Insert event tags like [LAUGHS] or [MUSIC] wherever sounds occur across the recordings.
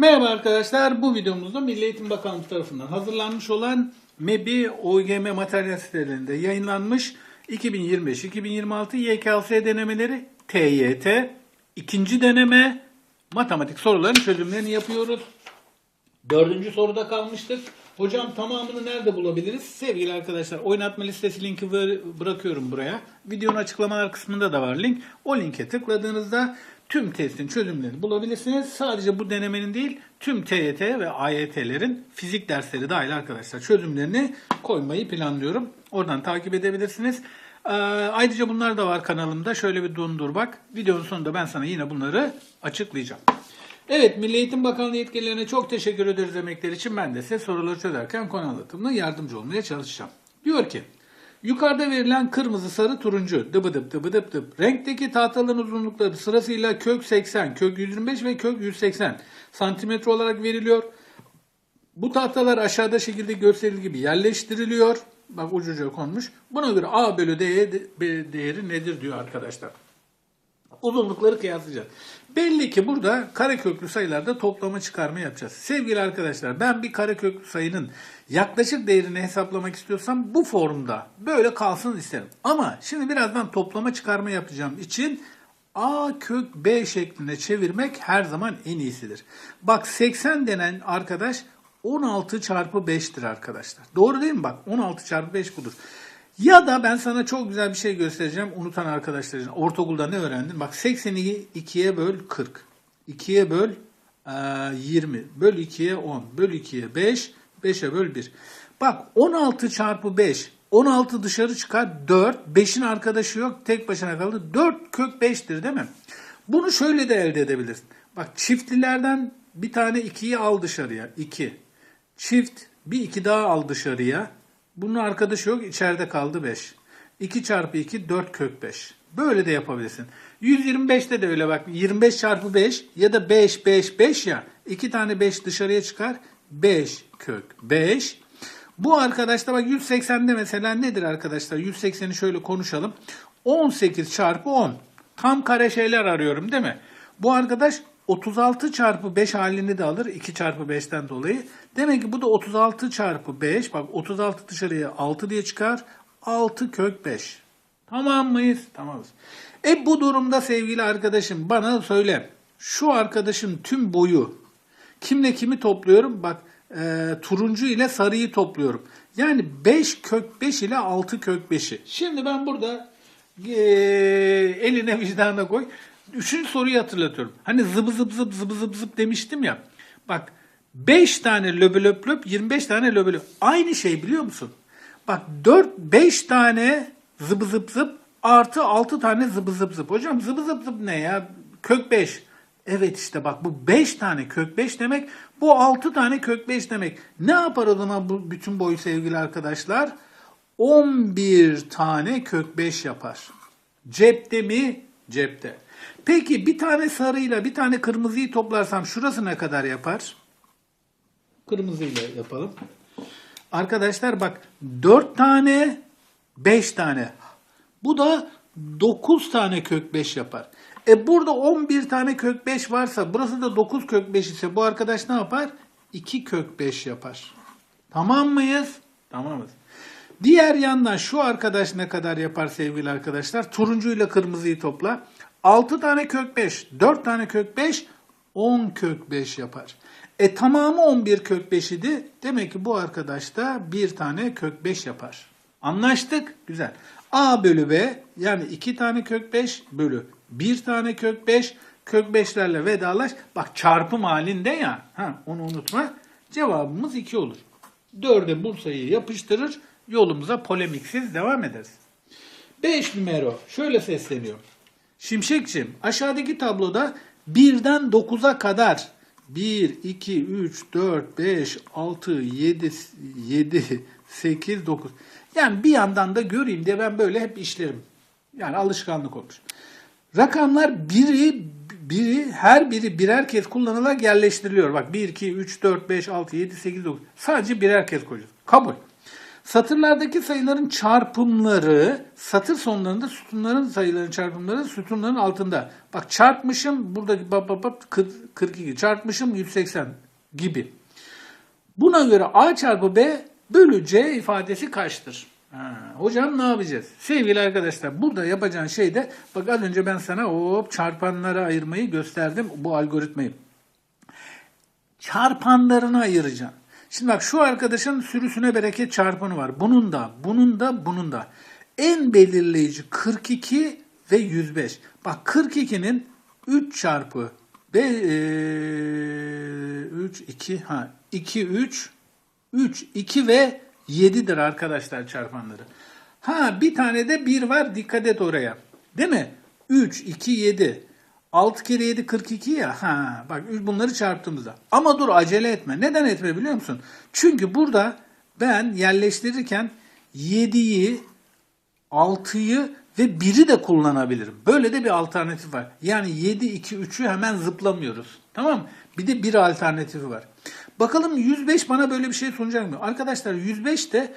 Merhaba arkadaşlar. Bu videomuzda Milli Eğitim Bakanlığı tarafından hazırlanmış olan MEBI OGM materyal sitelerinde yayınlanmış 2025-2026 YKS denemeleri TYT ikinci deneme matematik soruların çözümlerini yapıyoruz. Dördüncü soruda kalmıştık. Hocam tamamını nerede bulabiliriz? Sevgili arkadaşlar oynatma listesi linki bırakıyorum buraya. Videonun açıklamalar kısmında da var link. O linke tıkladığınızda tüm testin çözümlerini bulabilirsiniz. Sadece bu denemenin değil tüm TYT ve AYT'lerin fizik dersleri dahil arkadaşlar çözümlerini koymayı planlıyorum. Oradan takip edebilirsiniz. Ee, ayrıca bunlar da var kanalımda. Şöyle bir dondur bak. Videonun sonunda ben sana yine bunları açıklayacağım. Evet, Milli Eğitim Bakanlığı yetkililerine çok teşekkür ederiz emekleri için. Ben de size soruları çözerken konu anlatımına yardımcı olmaya çalışacağım. Diyor ki, yukarıda verilen kırmızı, sarı, turuncu, dıbıdıp dıbıdıp dıp, renkteki tahtaların uzunlukları sırasıyla kök 80, kök 125 ve kök 180 santimetre olarak veriliyor. Bu tahtalar aşağıda şekilde gösterildiği gibi yerleştiriliyor. Bak ucuca konmuş. Buna göre A bölü D değeri nedir diyor arkadaşlar uzunlukları kıyaslayacağız. Belli ki burada kareköklü sayılarda toplama çıkarma yapacağız. Sevgili arkadaşlar ben bir kareköklü sayının yaklaşık değerini hesaplamak istiyorsam bu formda böyle kalsın isterim. Ama şimdi birazdan toplama çıkarma yapacağım için A kök B şeklinde çevirmek her zaman en iyisidir. Bak 80 denen arkadaş 16 çarpı 5'tir arkadaşlar. Doğru değil mi? Bak 16 çarpı 5 budur. Ya da ben sana çok güzel bir şey göstereceğim unutan arkadaşlar için. Ortaokulda ne öğrendin? Bak 80'i 2'ye böl 40. 2'ye böl e, 20. Böl 2'ye 10. Böl 2'ye 5. 5'e böl 1. Bak 16 çarpı 5. 16 dışarı çıkar 4. 5'in arkadaşı yok. Tek başına kaldı. 4 kök 5'tir değil mi? Bunu şöyle de elde edebilirsin. Bak çiftlilerden bir tane 2'yi al dışarıya. 2. Çift bir 2 daha al dışarıya. Bunun arkadaşı yok. içeride kaldı 5. 2 çarpı 2 4 kök 5. Böyle de yapabilirsin. 125'te de öyle bak. 25 çarpı 5 ya da 5 5 5 ya. 2 tane 5 dışarıya çıkar. 5 kök 5. Bu arkadaşta bak 180'de mesela nedir arkadaşlar? 180'i şöyle konuşalım. 18 çarpı 10. Tam kare şeyler arıyorum değil mi? Bu arkadaş 36 çarpı 5 halini de alır 2 çarpı 5'ten dolayı. Demek ki bu da 36 çarpı 5. Bak 36 dışarıya 6 diye çıkar. 6 kök 5. Tamam mıyız? Tamamız. E bu durumda sevgili arkadaşım bana söyle. Şu arkadaşın tüm boyu kimle kimi topluyorum? Bak e, turuncu ile sarıyı topluyorum. Yani 5 kök 5 ile 6 kök 5'i. Şimdi ben burada e, eline vicdanına koy. Üçüncü soruyu hatırlatıyorum. Hani zıbı zıp zıp zıbı zıp zıp demiştim ya. Bak 5 tane löbü löp löp 25 tane löbü löp. Aynı şey biliyor musun? Bak 4 5 tane zıbı zıp zıp artı 6 tane zıbı zıp zıp. Hocam zıbı zıp zıp ne ya? Kök 5. Evet işte bak bu 5 tane kök 5 demek. Bu 6 tane kök 5 demek. Ne yapar o zaman bu bütün boyu sevgili arkadaşlar? 11 tane kök 5 yapar. Cepte mi? Cepte. Peki bir tane sarıyla bir tane kırmızıyı toplarsam şurası ne kadar yapar? Kırmızıyla yapalım. Arkadaşlar bak 4 tane 5 tane. Bu da 9 tane kök 5 yapar. E burada 11 tane kök 5 varsa burası da 9 kök 5 ise bu arkadaş ne yapar? 2 kök 5 yapar. Tamam mıyız? Tamamız. Diğer yandan şu arkadaş ne kadar yapar sevgili arkadaşlar? Turuncuyla kırmızıyı topla. 6 tane kök 5, 4 tane kök 5, 10 kök 5 yapar. E tamamı 11 kök 5 idi. Demek ki bu arkadaş da bir tane kök 5 yapar. Anlaştık. Güzel. A bölü B yani 2 tane kök 5 bölü 1 tane kök 5 kök 5'lerle vedalaş. Bak çarpım halinde ya. Ha, onu unutma. Cevabımız 2 olur. 4'e Bursa'yı yapıştırır. Yolumuza polemiksiz devam ederiz. 5 numara şöyle sesleniyor. Şimşekçim aşağıdaki tabloda 1'den 9'a kadar 1, 2, 3, 4, 5, 6, 7, 7, 8, 9. Yani bir yandan da göreyim diye ben böyle hep işlerim. Yani alışkanlık olmuş. Rakamlar biri, biri her biri birer kez kullanılarak yerleştiriliyor. Bak 1, 2, 3, 4, 5, 6, 7, 8, 9. Sadece birer kez koyacağız. Kabul. Satırlardaki sayıların çarpımları satır sonlarında sütunların sayıların çarpımları sütunların altında. Bak çarpmışım buradaki bab bab bab 40 42 çarpmışım 180 gibi. Buna göre A çarpı B bölü C ifadesi kaçtır? Ha, hocam ne yapacağız? Sevgili arkadaşlar burada yapacağın şey de bak az önce ben sana hop çarpanlara ayırmayı gösterdim bu algoritmayı. Çarpanlarını ayıracaksın. Şimdi bak şu arkadaşın sürüsüne bereket çarpanı var. Bunun da, bunun da, bunun da. En belirleyici 42 ve 105. Bak 42'nin 3 çarpı ve 3 2 ha 2 3 3 2 ve 7'dir arkadaşlar çarpanları. Ha bir tane de 1 var dikkat et oraya. Değil mi? 3 2 7 6 kere 7 42 ya. Ha bak bunları çarptığımızda. Ama dur acele etme. Neden etme biliyor musun? Çünkü burada ben yerleştirirken 7'yi 6'yı ve 1'i de kullanabilirim. Böyle de bir alternatif var. Yani 7, 2, 3'ü hemen zıplamıyoruz. Tamam mı? Bir de bir alternatifi var. Bakalım 105 bana böyle bir şey sunacak mı? Arkadaşlar 105 de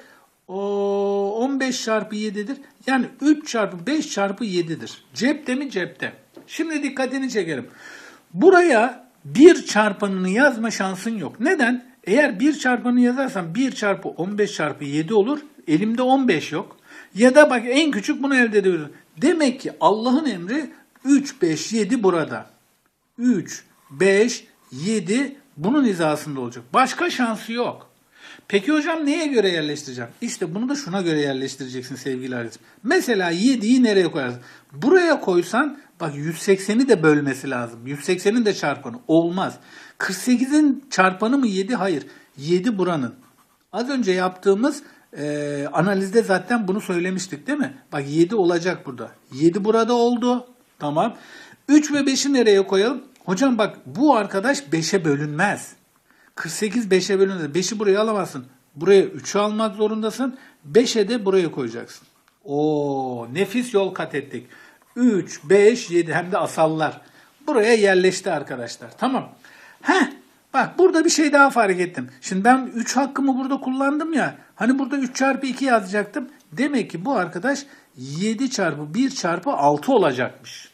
o 15 çarpı 7'dir. Yani 3 çarpı 5 çarpı 7'dir. Cepte mi? Cepte. Şimdi dikkatini çekerim. Buraya bir çarpanını yazma şansın yok. Neden? Eğer bir çarpanı yazarsam 1 çarpı 15 çarpı 7 olur. Elimde 15 yok. Ya da bak en küçük bunu elde ediyoruz. Demek ki Allah'ın emri 3, 5, 7 burada. 3, 5, 7 bunun hizasında olacak. Başka şansı yok. Peki hocam neye göre yerleştireceğim? İşte bunu da şuna göre yerleştireceksin sevgili öğretim. Mesela 7'yi nereye koyarsın? Buraya koysan bak 180'i de bölmesi lazım. 180'in de çarpanı. Olmaz. 48'in çarpanı mı 7? Hayır. 7 buranın. Az önce yaptığımız e, analizde zaten bunu söylemiştik değil mi? Bak 7 olacak burada. 7 burada oldu. Tamam. 3 ve 5'i nereye koyalım? Hocam bak bu arkadaş 5'e bölünmez. 48 5'e bölünmez. 5'i buraya alamazsın. Buraya 3'ü almak zorundasın. 5'e de buraya koyacaksın. Oo nefis yol kat ettik. 3, 5, 7 hem de asallar. Buraya yerleşti arkadaşlar. Tamam. Heh Bak burada bir şey daha fark ettim. Şimdi ben 3 hakkımı burada kullandım ya. Hani burada 3 çarpı 2 yazacaktım. Demek ki bu arkadaş 7 çarpı 1 çarpı 6 olacakmış.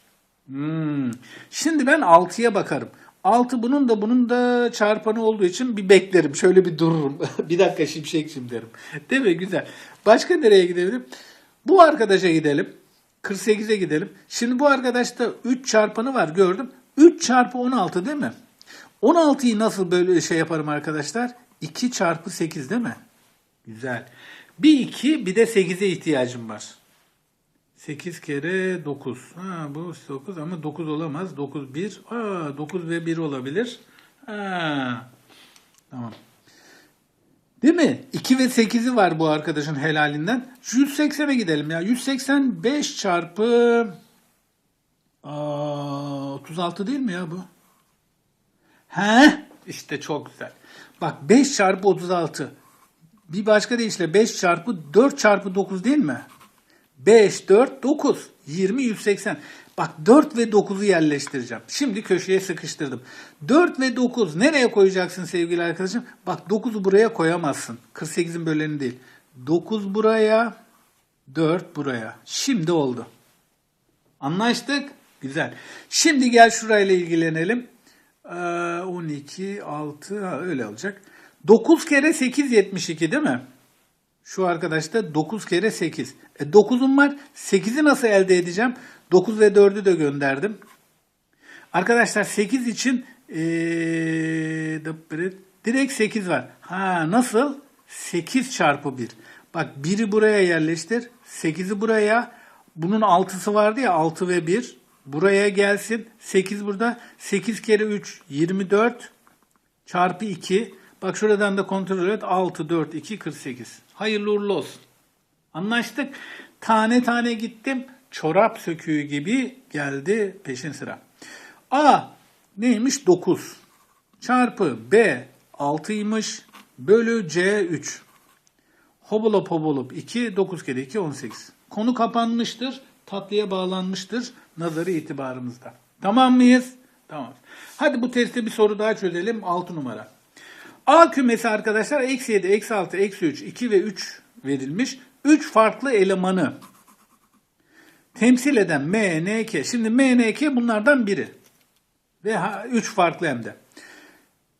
Hmm. Şimdi ben 6'ya bakarım. 6 bunun da bunun da çarpanı olduğu için bir beklerim. Şöyle bir dururum. [LAUGHS] bir dakika şimşekçim derim. Değil mi? Güzel. Başka nereye gidebilirim? Bu arkadaşa gidelim. 48'e gidelim. Şimdi bu arkadaşta 3 çarpanı var gördüm. 3 çarpı 16 değil mi? 16'yı nasıl böyle şey yaparım arkadaşlar? 2 çarpı 8 değil mi? Güzel. Bir 2 bir de 8'e ihtiyacım var. 8 kere 9. Ha, bu 9 ama 9 olamaz. 9 1. Aa, 9 ve 1 olabilir. Ha. Tamam. Değil mi? 2 ve 8'i var bu arkadaşın helalinden. 180'e gidelim ya. 185 çarpı Aa, 36 değil mi ya bu? He? İşte çok güzel. Bak 5 çarpı 36. Bir başka deyişle 5 çarpı 4 çarpı 9 değil mi? 5, 4, 9. 20, 180. Bak 4 ve 9'u yerleştireceğim. Şimdi köşeye sıkıştırdım. 4 ve 9 nereye koyacaksın sevgili arkadaşım? Bak 9'u buraya koyamazsın. 48'in böleni değil. 9 buraya, 4 buraya. Şimdi oldu. Anlaştık? Güzel. Şimdi gel şurayla ilgilenelim. Ee, 12, 6, ha, öyle olacak. 9 kere 8, 72 değil mi? Şu arkadaşta 9 kere 8. E 9'um var. 8'i nasıl elde edeceğim? 9 ve 4'ü de gönderdim. Arkadaşlar 8 için ee, direkt 8 var. Ha nasıl? 8 çarpı 1. Bak 1'i buraya yerleştir. 8'i buraya. Bunun 6'sı vardı ya 6 ve 1. Buraya gelsin. 8 burada. 8 kere 3 24 çarpı 2. Bak şuradan da kontrol et. 6, 4, 2, 48. Hayırlı uğurlu olsun. Anlaştık. Tane tane gittim. Çorap söküğü gibi geldi peşin sıra. A neymiş? 9. Çarpı B 6'ymış. Bölü C 3. Hobulop hobulop 2. 9 kere 2 18. Konu kapanmıştır. Tatlıya bağlanmıştır. Nazarı itibarımızda. Tamam mıyız? Tamam. Hadi bu testte bir soru daha çözelim. 6 numara. A kümesi arkadaşlar eksi 7, eksi 6, eksi 3, 2 ve 3 verilmiş. 3 farklı elemanı temsil eden MNK. Şimdi MNK bunlardan biri. Ve 3 farklı hem de.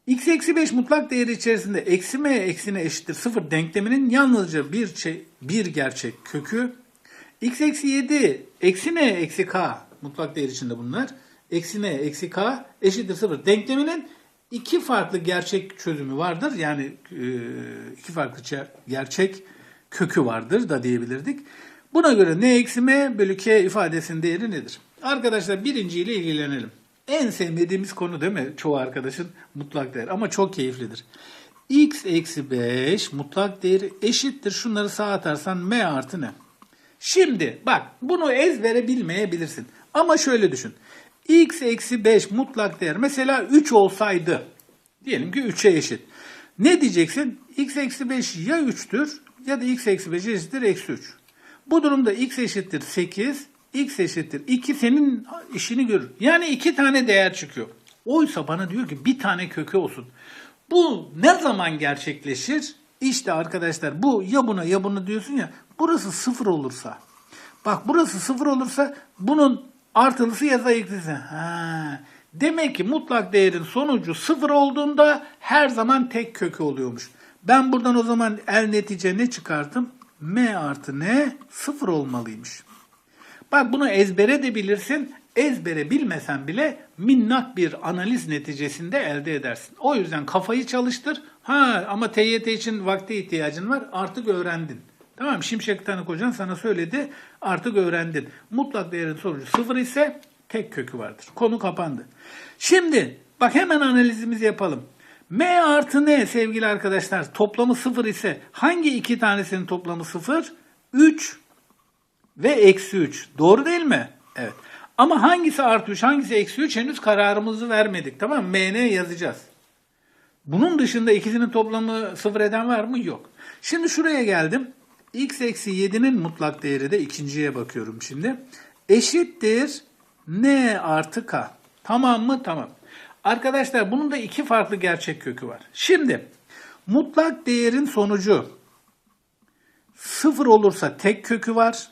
x eksi 5 mutlak değeri içerisinde eksi m eksine eşittir 0 denkleminin yalnızca bir, bir gerçek kökü. x eksi 7 eksi n eksi k mutlak değer içinde bunlar. Eksi n eksi k eşittir 0 denkleminin iki farklı gerçek çözümü vardır. Yani e, iki farklı çe- gerçek kökü vardır da diyebilirdik. Buna göre n eksi m bölü k ifadesinin değeri nedir? Arkadaşlar birinciyle ilgilenelim. En sevmediğimiz konu değil mi? Çoğu arkadaşın mutlak değer ama çok keyiflidir. x eksi 5 mutlak değeri eşittir. Şunları sağa atarsan m artı ne? Şimdi bak bunu ezbere bilmeyebilirsin. Ama şöyle düşün. X eksi 5 mutlak değer mesela 3 olsaydı diyelim ki 3'e eşit. Ne diyeceksin? x eksi 5 ya 3'tür ya da x eksi 5 eşittir eksi 3. Bu durumda x eşittir 8, x eşittir 2 senin işini görür. Yani iki tane değer çıkıyor. Oysa bana diyor ki bir tane kökü olsun. Bu ne zaman gerçekleşir? İşte arkadaşlar bu ya buna ya buna diyorsun ya burası sıfır olursa. Bak burası sıfır olursa bunun artılısı ya da eksisi. Ha. Demek ki mutlak değerin sonucu sıfır olduğunda her zaman tek kökü oluyormuş. Ben buradan o zaman el netice ne çıkarttım? M artı N sıfır olmalıymış. Bak bunu ezbere de bilirsin. Ezbere bilmesen bile minnak bir analiz neticesinde elde edersin. O yüzden kafayı çalıştır. Ha ama TYT için vakte ihtiyacın var. Artık öğrendin. Tamam? Şimşek Tanık Hocan sana söyledi. Artık öğrendin. Mutlak değerin sonucu sıfır ise tek kökü vardır. Konu kapandı. Şimdi bak hemen analizimizi yapalım. M artı N sevgili arkadaşlar toplamı sıfır ise hangi iki tanesinin toplamı sıfır? 3 ve eksi 3. Doğru değil mi? Evet. Ama hangisi artı 3 hangisi eksi 3 henüz kararımızı vermedik. Tamam mı? MN yazacağız. Bunun dışında ikisinin toplamı sıfır eden var mı? Yok. Şimdi şuraya geldim. X eksi 7'nin mutlak değeri de ikinciye bakıyorum şimdi. Eşittir n artı k. Tamam mı? Tamam. Arkadaşlar bunun da iki farklı gerçek kökü var. Şimdi mutlak değerin sonucu sıfır olursa tek kökü var.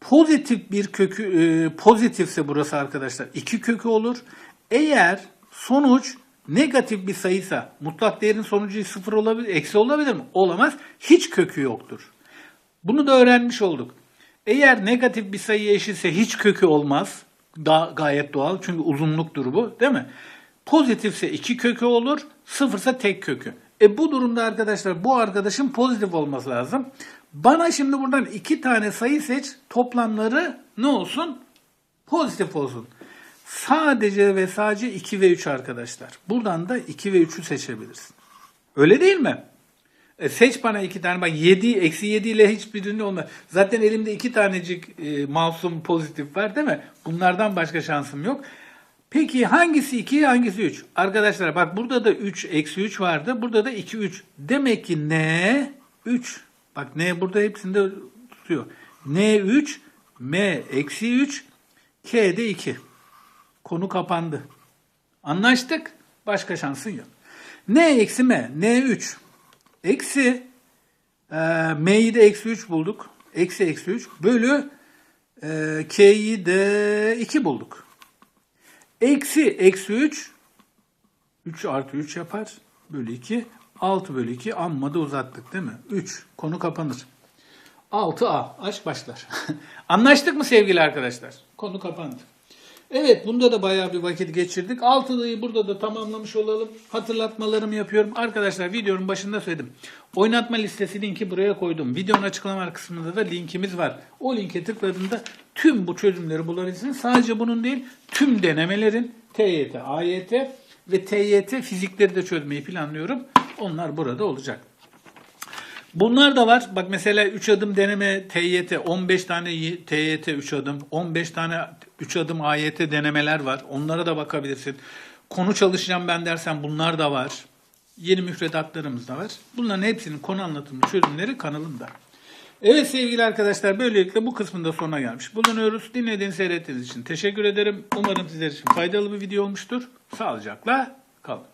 Pozitif bir kökü e, pozitifse burası arkadaşlar iki kökü olur. Eğer sonuç negatif bir sayıysa mutlak değerin sonucu sıfır olabilir, eksi olabilir mi? Olamaz. Hiç kökü yoktur. Bunu da öğrenmiş olduk. Eğer negatif bir sayı eşitse hiç kökü olmaz. Da, gayet doğal çünkü uzunluktur bu değil mi? Pozitifse iki kökü olur, sıfırsa tek kökü. E bu durumda arkadaşlar bu arkadaşın pozitif olması lazım. Bana şimdi buradan iki tane sayı seç, toplamları ne olsun? Pozitif olsun. Sadece ve sadece 2 ve 3 arkadaşlar. Buradan da 2 ve 3'ü seçebilirsin. Öyle değil mi? E seç bana iki tane. Bak 7, eksi 7 ile hiçbirini olmaz. Zaten elimde iki tanecik e, masum pozitif var değil mi? Bunlardan başka şansım yok. Peki hangisi 2, hangisi 3? Arkadaşlar bak burada da 3, eksi 3 vardı. Burada da 2, 3. Demek ki n 3. Bak n burada hepsinde tutuyor. n 3, m eksi 3, k de 2. Konu kapandı. Anlaştık. Başka şansın yok. N eksi M. N 3. Eksi e, M'yi de eksi 3 bulduk. Eksi eksi 3 bölü e, K'yi de 2 bulduk. Eksi eksi 3 3 artı 3 yapar. Bölü 2. 6 bölü 2 amma da uzattık değil mi? 3. Konu kapanır. 6A. Aşk başlar. [LAUGHS] Anlaştık mı sevgili arkadaşlar? Konu kapandı. Evet bunda da bayağı bir vakit geçirdik. Altılıyı burada da tamamlamış olalım. Hatırlatmalarımı yapıyorum. Arkadaşlar videonun başında söyledim. Oynatma listesi linki buraya koydum. Videonun açıklama kısmında da linkimiz var. O linke tıkladığında tüm bu çözümleri bulabilirsiniz. Sadece bunun değil tüm denemelerin TYT, AYT ve TYT fizikleri de çözmeyi planlıyorum. Onlar burada olacak. Bunlar da var. Bak mesela 3 adım deneme TYT, 15 tane TYT 3 adım, 15 tane 3 adım AYT denemeler var. Onlara da bakabilirsin. Konu çalışacağım ben dersen bunlar da var. Yeni müfredatlarımız da var. Bunların hepsinin konu anlatımı çözümleri kanalımda. Evet sevgili arkadaşlar böylelikle bu kısmında sona gelmiş bulunuyoruz. Dinlediğiniz seyrettiğiniz için teşekkür ederim. Umarım sizler için faydalı bir video olmuştur. Sağlıcakla kalın.